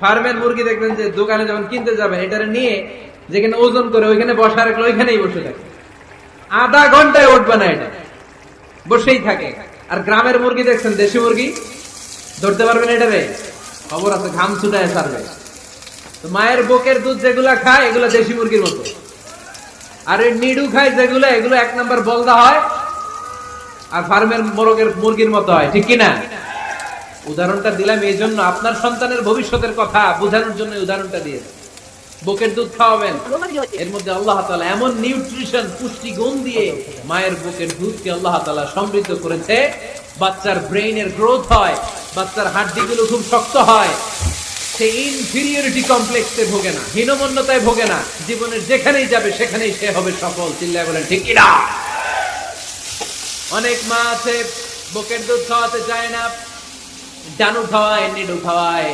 ফার্মের মুরগি দেখবেন যে দোকানে যখন কিনতে যাবেন এটা নিয়ে যেখানে ওজন করে ওইখানে বসা রাখলে ওইখানেই বসে থাকে। আধা ঘন্টায় উঠবে না এটা। বসেই থাকে। আর গ্রামের মুরগি দেখছেন, দেশি মুরগি? ধরতে পারবেন এটারে? খবর আছে, ঘাম ছুটায় সারবে তো মায়ের বুকের দুধ যেগুলা খায়, এগুলো দেশি মুরগির মতো। আর এই নিডু খায় যেগুলো, এগুলো এক নম্বর বলদা হয়। আর ফার্মের মোরগের মুরগির মতো হয়, ঠিক কিনা? উদাহরণটা দিলাম এই জন্য আপনার সন্তানের ভবিষ্যতের কথা বোঝানোর জন্য উদাহরণটা দিয়ে বুকের দুধ খাওয়াবেন। এর মধ্যে আল্লাহ তাআলা এমন নিউট্রিশন, পুষ্টি গুণ দিয়ে মায়ের বুকের দুধকে আল্লাহ তাআলা সমৃদ্ধ করেছে। বাচ্চার ব্রেইনের গ্রোথ হয়, বাচ্চার হাড্ডিগুলো খুব শক্ত হয়। সে ইনফিরিয়রিটি কমপ্লেক্সে ভোগে না, হীনমন্যতায় ভোগে না। জীবনের যেখানেই যাবে, সেখানেই সে হবে সফল। চিল্লায় বলেন, ঠিক অনেক মা আছে, বুকের দুধ খাওয়াতে চায় না। ডানু খাওয়ায়, নিডু খাওয়ায়।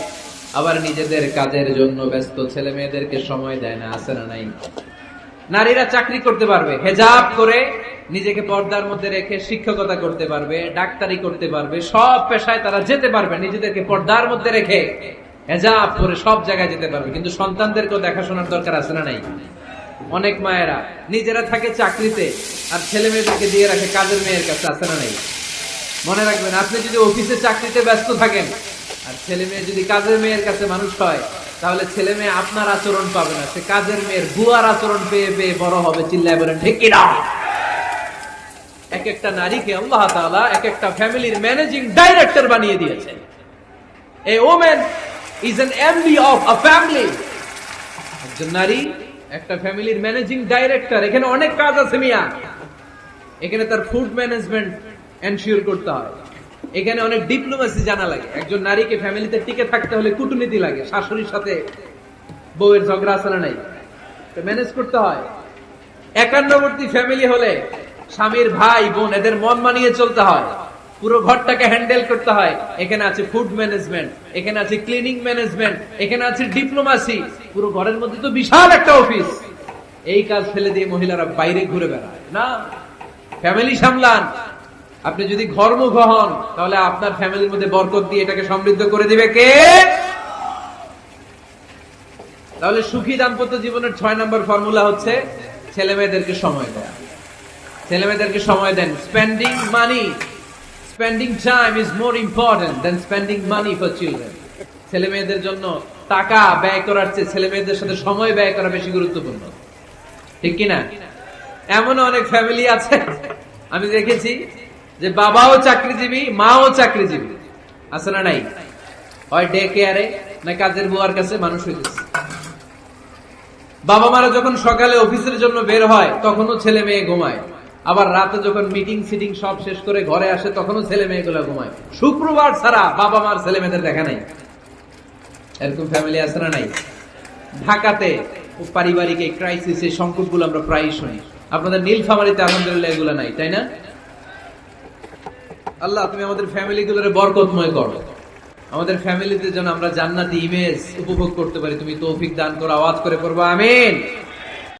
আবার নিজেদের কাজের জন্য ব্যস্ত ছেলে মেয়েদেরকে সময় দেয় না, আছে না নাই? নারীরা চাকরি করতে পারবে, হেজাব করে নিজেকে পর্দার মধ্যে রেখে শিক্ষকতা করতে পারবে, ডাক্তারি করতে পারবে, সব পেশায় তারা যেতে পারবে, নিজেদেরকে পর্দার মধ্যে রেখে হেজাব করে সব জায়গায় যেতে পারবে। কিন্তু সন্তানদেরকেও দেখাশোনার দরকার আছে না নাই? অনেক মায়েরা নিজেরা থাকে চাকরিতে, আর ছেলে মেয়েদেরকে দিয়ে রাখে কাজের মেয়ের কাছে, আছে না নাই? মনে রাখবেন, আপনি যদি অফিসে চাকরিতে ব্যস্ত থাকেন আর ছেলে মেয়ে যদি কাজের মেয়ের কাছে মানুষ হয়, তাহলে ছেলে মেয়ে আপনার আচরণ পাবে না। সে কাজের মেয়ের বুয়ার আচরণ পেয়ে পেয়ে বড় হবে, চিল্লায় বলেন, ঠিক কিনা? এক একটা নারীকে আল্লাহ তাআলা এক একটা ফ্যামিলির ম্যানেজিং ডাইরেক্টর বানিয়ে দিয়েছে। A women is an MD of a family. একজন নারী, একটা ফ্যামিলির ম্যানেজিং ডাইরেক্টর। এখানে অনেক কাজ আছে মিয়া। এখানে তার ফুড ম্যানেজমেন্ট এনশিওর করতে হয়। এখানে অনেক ডিপ্লোমেসি জানা লাগে। একজন নারীকে ফ্যামিলিতে টিকে থাকতে হলে কূটনীতি লাগে, শাশুড়ির সাথে বউয়ের ঝগড়া আছে না নাই? ম্যানেজ করতে হয়। একান্নবর্তী ফ্যামিলি হলে স্বামীর ভাই, বোন, এদের মন মানিয়ে চলতে হয়। পুরো ঘরটাকে হ্যান্ডেল করতে হয়। এখানে আছে ফুড ম্যানেজমেন্ট এখানে আছে ক্লিনিং ম্যানেজমেন্ট এখানে আছে ডিপ্লোমাসি পুরো ঘরের মধ্যে তো বিশাল একটা অফিস এই কাজ ফেলে দিয়ে মহিলারা বাইরে ঘুরে বেড়ায়। না ফ্যামিলি সামলান। আপনি যদি ঘরমুখ হন তাহলে আপনার ফ্যামিলির মধ্যে বরকত দিয়ে এটাকে সমৃদ্ধ করে দিবে কে? তাহলে সুখী দাম্পত্য জীবনের ছয় নম্বর ফর্মুলা হচ্ছে ছেলে মেয়েদেরকে সময় দেয়া। ছেলে মেয়েদেরকে সময় দেন। Spending money spending time is more important than spending money for children ছেলে মেয়েদের জন্য টাকা ব্যয় করার চেয়ে ছেলে মেয়েদের সাথে সময় ব্যয় করা বেশি গুরুত্বপূর্ণ। ঠিক কিনা? এমন অনেক ফ্যামিলি আছে, আমি দেখেছি যে বাবাও চাকরিজীবী, মাও চাকরিজীবী। আছে না নাই? হয় ডে কেয়ারে না কাজের বুয়ার কাছে মানুষ হইতেছে। বাবা মারা যখন সকালে অফিসের জন্য বের হয়, তখনও ছেলে মেয়ে ঘুমায়। আবার রাতে যখন মিটিং সিটিং সব শেষ করে ঘরে আসে, তখনও ছেলে মেয়েগুলো ঘুমায়। শুক্রবার ছাড়া বাবা মার ছেলে মেয়েদের দেখা নাই। এরকম ফ্যামিলি আছে না নাই? ঢাকাতে পারিবারিক এই ক্রাইসিস এই সংকটগুলো আমরা প্রায়ই শুনি। আপনাদের নীলফামারিতে আলহামদুলিল্লাহ এগুলো নাই, তাই না? আল্লাহ, তুমি আমাদের ফ্যামিলি গুলোরে বরকতময় করো। আমাদের ফ্যামিলিতে যেন আমরা জান্নাতি ইমেজ উপভোগ করতে পারি। তুমি তৌফিক দান করো, আওয়াজ করে পড়ব, আমিন।